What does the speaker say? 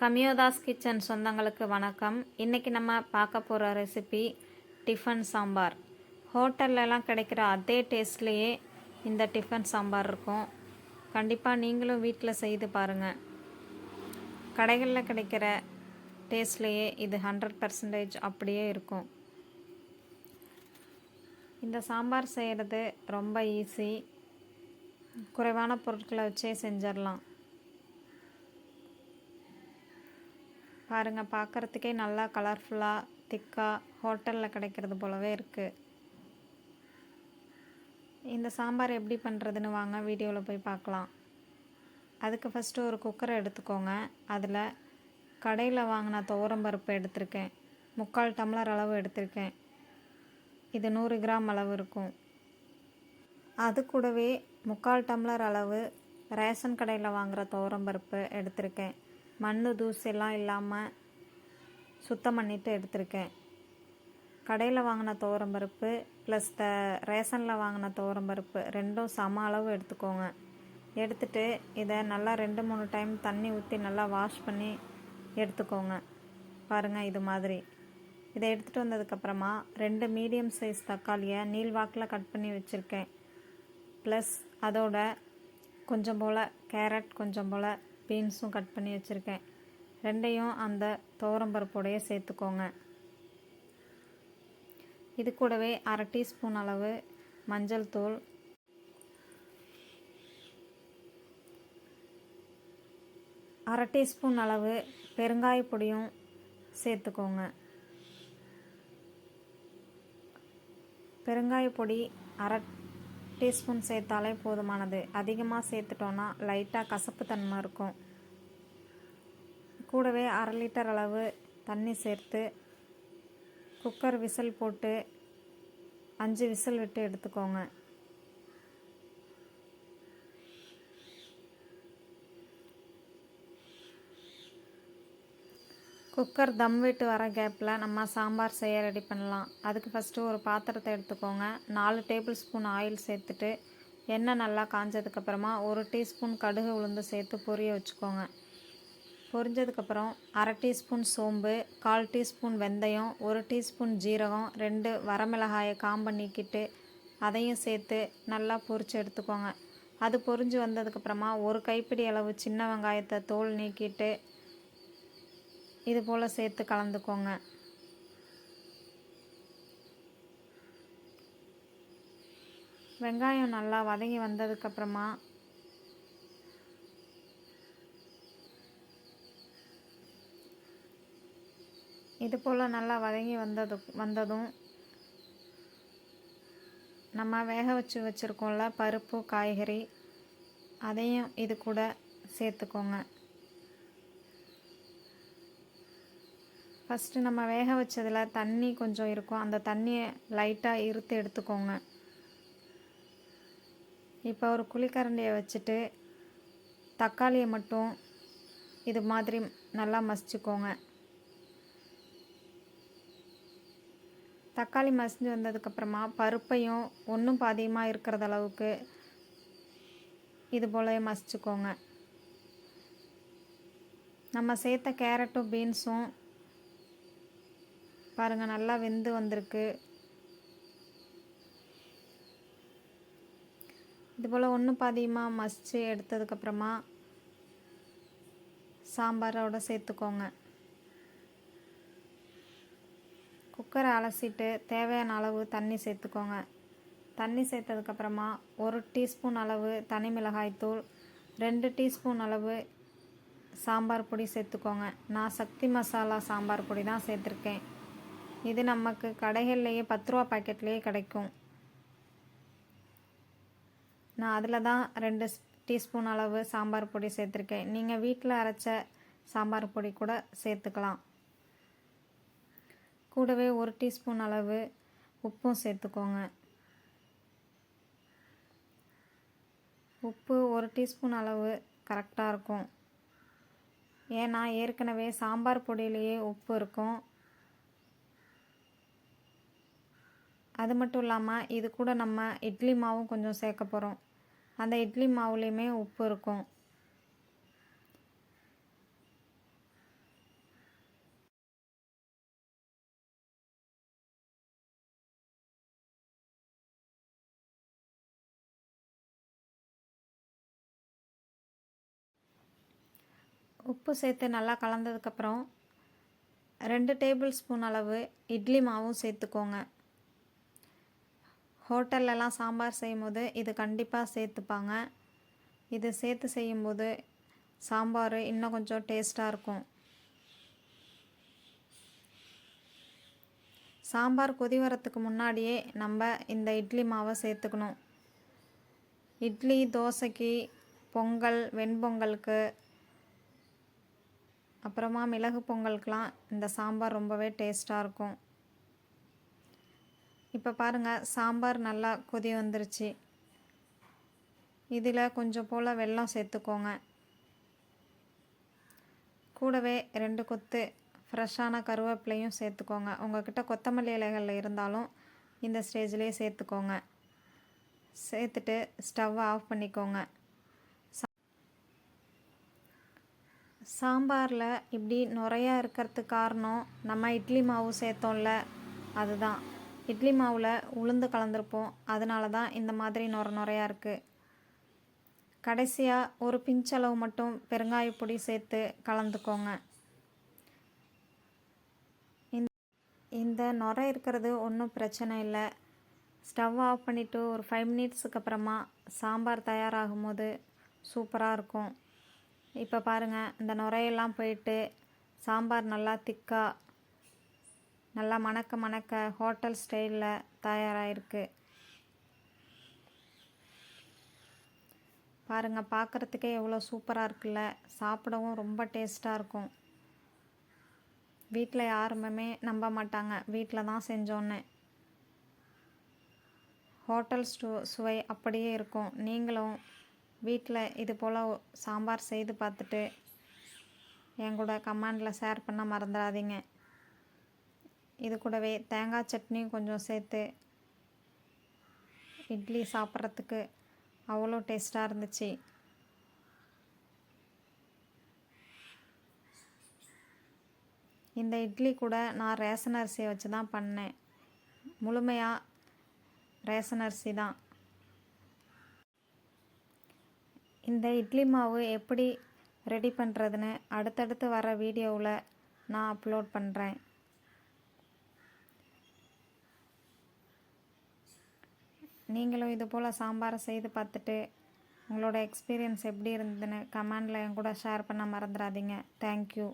கமியோதாஸ் kitchen சொந்தங்களுக்கு வணக்கம். இன்றைக்கி நம்ம பார்க்க போகிற ரெசிபி டிஃபன் சாம்பார். ஹோட்டல்லலாம் கிடைக்கிற அதே டேஸ்ட்லேயே இந்த டிஃபன் சாம்பார் இருக்கும். கண்டிப்பாக நீங்களும் வீட்டில் செய்து பாருங்கள் கடைகளில் கிடைக்கிற டேஸ்ட்லேயே இது ஹண்ட்ரட் பர்சன்டேஜ் அப்படியே இருக்கும். இந்த சாம்பார் செய்கிறது ரொம்ப ஈஸி குறைவான பொருட்களை வச்சே செஞ்சிடலாம். பாருங்கள் பார்க்குறதுக்கே நல்லா கலர்ஃபுல்லாக திக்காக ஹோட்டலில் கிடைக்கிறது போலவே இருக்குது இந்த சாம்பார் எப்படி பண்ணுறதுன்னு வாங்க வீடியோவில் போய் பார்க்கலாம் அதுக்கு ஃபஸ்ட்டு ஒரு குக்கரை எடுத்துக்கோங்க. அதில் கடையில் வாங்கின துவரம்பருப்பு எடுத்திருக்கேன். முக்கால் டம்ளர் அளவு எடுத்திருக்கேன். இது நூறு கிராம் அளவு இருக்கும். அது கூடவே முக்கால் டம்ளர் அளவு ரேஷன் கடையில் வாங்குகிற துவரம்பருப்பு எடுத்திருக்கேன். மண் தூசெல்லாம் இல்லாமல் சுத்தம் பண்ணிவிட்டு எடுத்திருக்கேன். கடையில் வாங்கின துவரம்பருப்பு ப்ளஸ் த ரேஷனில் வாங்கின துவரம்பருப்பு ரெண்டும் சம அளவு எடுத்துக்கோங்க. எடுத்துட்டு இதை நல்லா ரெண்டு மூணு டைம் தண்ணி ஊற்றி நல்லா வாஷ் பண்ணி எடுத்துக்கோங்க. பாருங்கள் இது மாதிரி. இதை எடுத்துகிட்டு வந்ததுக்கப்புறமா ரெண்டு மீடியம் சைஸ் தக்காளியை நீள்வாக்கில் கட் பண்ணி வச்சுருக்கேன். ப்ளஸ் அதோட கொஞ்சம் போல் கேரட் கொஞ்சம் போல் பீன்ஸும் கட் பண்ணி வச்சுருக்கேன். ரெண்டையும் அந்த துவரம்பருப்போடையே சேர்த்துக்கோங்க. இது கூடவே அரை டீஸ்பூன் அளவு மஞ்சள் தூள். அரை டீஸ்பூன் அளவு பெருங்காய பொடியும் சேர்த்துக்கோங்க. பெருங்காய பொடி அரை டீஸ்பூன் சேர்த்தாலே போதுமானது. அதிகமாக சேர்த்துட்டோன்னா லைட்டாக கசப்பு தன்மை இருக்கும். கூடவே அரை லிட்டர் அளவு தண்ணி சேர்த்து குக்கர் விசில் போட்டு அஞ்சு விசில் விட்டு எடுத்துக்கோங்க. குக்கர் தம் விட்டு வர கேப்பில் நம்ம சாம்பார் செய்ய ரெடி பண்ணலாம். அதுக்கு ஃபஸ்ட்டு ஒரு பாத்திரத்தை எடுத்துக்கோங்க. நாலு டேபிள் ஸ்பூன் ஆயில் சேர்த்துட்டு எண்ணெய் நல்லா காஞ்சதுக்கப்புறமா ஒரு டீஸ்பூன் கடுகு உளுந்து சேர்த்து பொரிய வச்சுக்கோங்க. பொரிஞ்சதுக்கப்புறம் அரை டீஸ்பூன் சோம்பு கால் டீஸ்பூன் வெந்தயம் ஒரு டீஸ்பூன் ஜீரகம் ரெண்டு வரமிளகாயை காம்பை நீக்கிட்டு அதையும் சேர்த்து நல்லா பொரித்து எடுத்துக்கோங்க. அது பொரிஞ்சு வந்ததுக்கப்புறமா ஒரு கைப்பிடி அளவு சின்ன வெங்காயத்தை தோல் நீக்கிட்டு இது போல் சேர்த்து கலந்துக்கோங்க. வெங்காயம் நல்லா வதங்கி வந்ததுக்கப்புறமா இது போல் நல்லா வதங்கி வந்தது வந்ததும் நம்ம வேக வச்சு வச்சுருக்கோம்ல பருப்பு காய்கறி அதையும் இது கூட சேர்த்துக்கோங்க. ஃபஸ்ட்டு நம்ம வேக வச்சதில் தண்ணி கொஞ்சம் இருக்கும். அந்த தண்ணியை லைட்டாக இருத்து எடுத்துக்கோங்க. இப்போ ஒரு குழிக்கரண்டியை வச்சுட்டு தக்காளியை மட்டும் இது மாதிரி நல்லா மசிச்சுக்கோங்க. தக்காளி மசிஞ்சு வந்ததுக்கப்புறமா பருப்பையும் ஒன்றும் பாதியமாக இருக்கிறது அளவுக்கு இது போலவே மசிச்சுக்கோங்க. நம்ம சேர்த்த கேரட்டும் பீன்ஸும் பாருங்கள் நல்லா வெந்து வந்திருக்கு. இதுபோல் ஒன்று பாதியமாக மசித்து எடுத்ததுக்கப்புறமா சாம்பாரோட சேர்த்துக்கோங்க. குக்கரை அலசிட்டு தேவையான அளவு தண்ணி சேர்த்துக்கோங்க. தண்ணி சேர்த்ததுக்கப்புறமா ஒரு டீஸ்பூன் அளவு தனி மிளகாய் தூள் ரெண்டு டீஸ்பூன் அளவு சாம்பார் பொடி சேர்த்துக்கோங்க. நான் சக்தி மசாலா சாம்பார் பொடி தான் சேர்த்துருக்கேன். இது நமக்கு கடைகள்லேயே பத்து ரூபா பாக்கெட்லேயே கிடைக்கும். நான் அதில் தான் ரெண்டு டீஸ்பூன் அளவு சாம்பார் பொடி சேர்த்துருக்கேன். நீங்கள் வீட்டில் அரைச்ச சாம்பார் பொடி கூட சேர்த்துக்கலாம். கூடவே ஒரு டீஸ்பூன் அளவு உப்பும் சேர்த்துக்கோங்க. உப்பு ஒரு டீஸ்பூன் அளவு கரெக்டாக இருக்கும். ஏன்னா ஏற்கனவே சாம்பார் பொடியிலேயே உப்பு இருக்கும். அது மட்டும் இல்லாமல் இது கூட நம்ம இட்லி மாவும் கொஞ்சம் சேர்க்க போகிறோம் அந்த இட்லி மாவுலேயுமே உப்பு இருக்கும். உப்பு சேர்த்து நல்லா கலந்ததுக்கப்புறம் ரெண்டு டேபிள் ஸ்பூன் அளவு இட்லி மாவும் சேர்த்துக்கோங்க. ஹோட்டல்லலாம் சாம்பார் செய்யும்போது இது கண்டிப்பாக சேர்த்துப்பாங்க. இது சேர்த்து செய்யும்போது சாம்பார் இன்னும் கொஞ்சம் டேஸ்ட்டாக இருக்கும். சாம்பார் கொதி வரத்துக்கு முன்னாடியே நம்ம இந்த இட்லி மாவை சேர்த்துக்கணும். இட்லி தோசைக்கு பொங்கல் வெண்பொங்கலுக்கு அப்புறமா மிளகு பொங்கலுக்கெலாம் இந்த சாம்பார் ரொம்பவே டேஸ்ட்டாக இருக்கும். இப்போ பாருங்கள் சாம்பார் நல்லா கொதி வந்துருச்சு. இதில் கொஞ்சம் போல் வெல்லம் சேர்த்துக்கோங்க. கூடவே ரெண்டு கொத்து ஃப்ரெஷ்ஷான கருவேப்பிலையும் சேர்த்துக்கோங்க. உங்கள்கிட்ட கொத்தமல்லி இலைகள் இருந்தாலும் இந்த ஸ்டேஜ்லேயே சேர்த்துக்கோங்க. சேர்த்துட்டு ஸ்டவ்வை ஆஃப் பண்ணிக்கோங்க. சாம்பாரில் இப்படி நுறையா இருக்கிறதுக்கு காரணம் நம்ம இட்லி மாவு சேர்த்தோம்ல அதுதான். இட்லி மாவில் உளுந்து கலந்துருப்போம். அதனால தான் இந்த மாதிரி நுர நுரையாக இருக்குது கடைசியாக ஒரு பிஞ்சளவு மட்டும் பெருங்காய பொடி சேர்த்து கலந்துக்கோங்க. இந்த இந்த நுரை இருக்கிறது ஒன்றும் பிரச்சனை இல்லை. ஸ்டவ் ஆஃப் பண்ணிவிட்டு ஒரு ஃபைவ் மினிட்ஸுக்கு அப்புறமா சாம்பார் தயாராகும் போது சூப்பராக இருக்கும். இப்போ பாருங்கள் இந்த நுரையெல்லாம் போயிட்டு சாம்பார் நல்லா திக்காக நல்லா மணக்க மணக்க ஹோட்டல் ஸ்டைலில் தயாராகிருக்கு பாருங்கள் பார்க்குறதுக்கே எவ்வளோ சூப்பராக இருக்குல்ல? சாப்பிடவும் ரொம்ப டேஸ்ட்டாக இருக்கும். வீட்டில் யாருமே நம்ப மாட்டாங்க. வீட்டில் தான் செஞ்சோன்னு. ஹோட்டல் ஸ்டு சுவை அப்படியே இருக்கும். நீங்களும் வீட்டில் இது போல் சாம்பார் செய்து பார்த்துட்டு என் கூட கமெண்டில் ஷேர் பண்ண மறந்துடாதீங்க. இது கூடவே தேங்காய் சட்னியும் கொஞ்சம் சேர்த்து இட்லி சாப்பிட்றதுக்கு அவ்வளோ டேஸ்ட்டாக இருந்துச்சு. இந்த இட்லி கூட நான் ரேஷன் அரிசியை வச்சு தான் பண்ணேன். முழுமையாக ரேஷன் அரிசி தான். இந்த இட்லி மாவு எப்படி ரெடி பண்ணுறதுன்னு அடுத்தடுத்து வர வீடியோவில் நான் அப்லோட் பண்ணுறேன் நீங்களும் இது போல் சாம்பாரை செய்து பார்த்துட்டு உங்களோட எக்ஸ்பீரியன்ஸ் எப்படி இருந்ததுன்னு கமெண்டில் என் கூட ஷேர் பண்ண மறந்துடாதீங்க. தேங்க்யூ